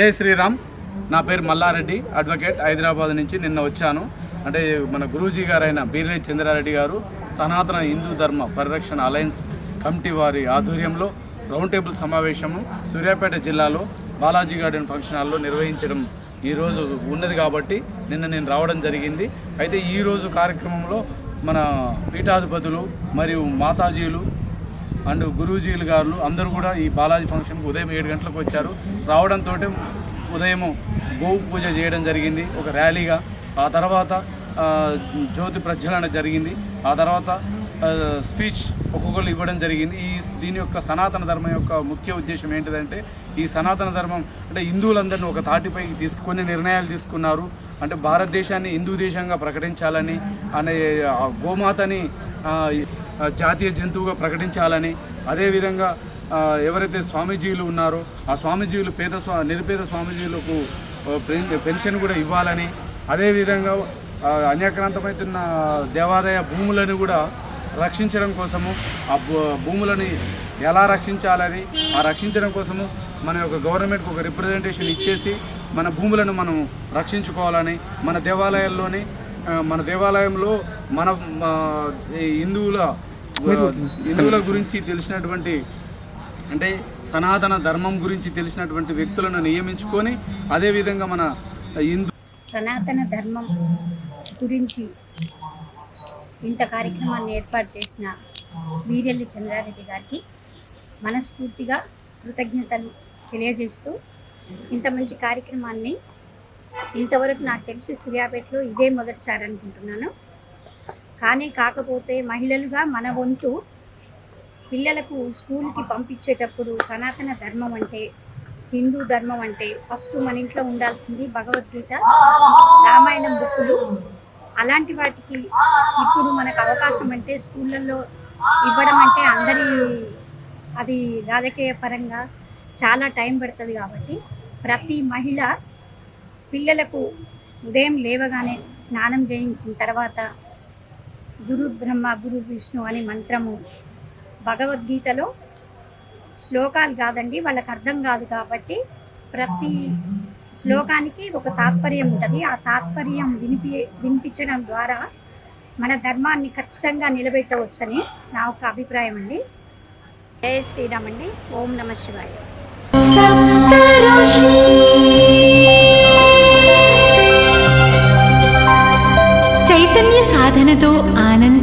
జై శ్రీరామ్. నా పేరు మల్లారెడ్డి అడ్వకేట్ హైదరాబాద్ నుంచి నిన్న వచ్చాను. అంటే మన గురూజీ గారైన బీర్లే చంద్రారెడ్డి గారు సనాతన హిందూ ధర్మ పరిరక్షణ అలయన్స్ కమిటీ వారి ఆధ్వర్యంలో రౌండ్ టేబుల్ సమావేశము సూర్యాపేట జిల్లాలో బాలాజీ గార్డెన్ ఫంక్షన్ హాల్లో నిర్వహించడం ఈరోజు ఉన్నది కాబట్టి నిన్న నేను రావడం జరిగింది. అయితే ఈరోజు కార్యక్రమంలో మన పీఠాధిపతులు మరియు మాతాజీలు అండ్ గురూజీలు గారు అందరూ కూడా ఈ బాలాజీ ఫంక్షన్కి ఉదయం ఏడు గంటలకు వచ్చారు. రావడంతో ఉదయం గోవు పూజ చేయడం జరిగింది. ఒక ర్యాలీగా. ఆ తర్వాత జ్యోతి ప్రజ్వలన జరిగింది. ఆ తర్వాత స్పీచ్ ఒక్కొక్కరు ఇవ్వడం జరిగింది. ఈ దీని యొక్క సనాతన ధర్మం యొక్క ముఖ్య ఉద్దేశం ఏంటిదంటే ఈ సనాతన ధర్మం అంటే హిందువులందరినీ ఒక తాటిపై తీసుకొని నిర్ణయాలు తీసుకున్నారు. అంటే భారతదేశాన్ని హిందూ దేశంగా ప్రకటించాలని అనే గోమాతని జాతీయ జంతువుగా ప్రకటించాలని అదేవిధంగా ఎవరైతే స్వామీజీలు ఉన్నారో ఆ స్వామీజీలు పేద స్వా నిరుపేద స్వామీజీలకు పెన్- పెన్షన్ కూడా ఇవ్వాలని అదేవిధంగా అన్యాక్రాంతమవుతున్న దేవాదాయ భూములను కూడా రక్షించడం కోసము ఆ భూ- భూములని ఎలా రక్షించాలని ఆ రక్షించడం కోసము మన యొక్క గవర్నమెంట్కి ఒక రిప్రజెంటేషన్ ఇచ్చేసి మన భూములను మనం రక్షించుకోవాలని మన దేవాలయాల్లోని మన దేవాలయంలో మన హిందువుల హిందువుల గురించి తెలిసినటువంటి అంటే సనాతన ధర్మం గురించి తెలిసినటువంటి వ్యక్తులను నియమించుకొని అదేవిధంగా మన హిందూ సనాతన ధర్మం గురించి ఇంత కార్యక్రమాన్ని ఏర్పాటు చేసిన వీరెల్లి చంద్రారెడ్డి గారికి మనస్ఫూర్తిగా కృతజ్ఞతలు తెలియజేస్తూ ఇంత మంచి కార్యక్రమాన్ని ఇంతవరకు నాకు తెలిసి సూర్యాపేటలో ఇదే మొదటిసారి అనుకుంటున్నాను. కానీ కాకపోతే మహిళలుగా మన వంతు పిల్లలకు స్కూల్కి పంపించేటప్పుడు సనాతన ధర్మం అంటే హిందూ ధర్మం అంటే ఫస్ట్ మన ఇంట్లో ఉండాల్సింది భగవద్గీత రామాయణం బుక్కులు. అలాంటి వాటికి ఇప్పుడు మనకు అవకాశం అంటే స్కూళ్ళల్లో ఇవ్వడం అంటే అందరి అది రాజకీయ పరంగా చాలా టైం పడుతుంది కాబట్టి ప్రతి మహిళ పిల్లలకు ఉదయం లేవగానే స్నానం చేయించిన తర్వాత గురు బ్రహ్మ గురు విష్ణు అనే మంత్రము భగవద్గీతలో శ్లోకాలు కాదండి వాళ్ళకి అర్థం కాదు కాబట్టి ప్రతి శ్లోకానికి ఒక తాత్పర్యం ఉంటుంది. ఆ తాత్పర్యం వినిపి వినిపించడం ద్వారా మన ధర్మాన్ని ఖచ్చితంగా నిలబెట్టవచ్చని నా ఒక అభిప్రాయం అండి. జయ శ్రీరామ్ అండి. ఓం నమ శివాయ.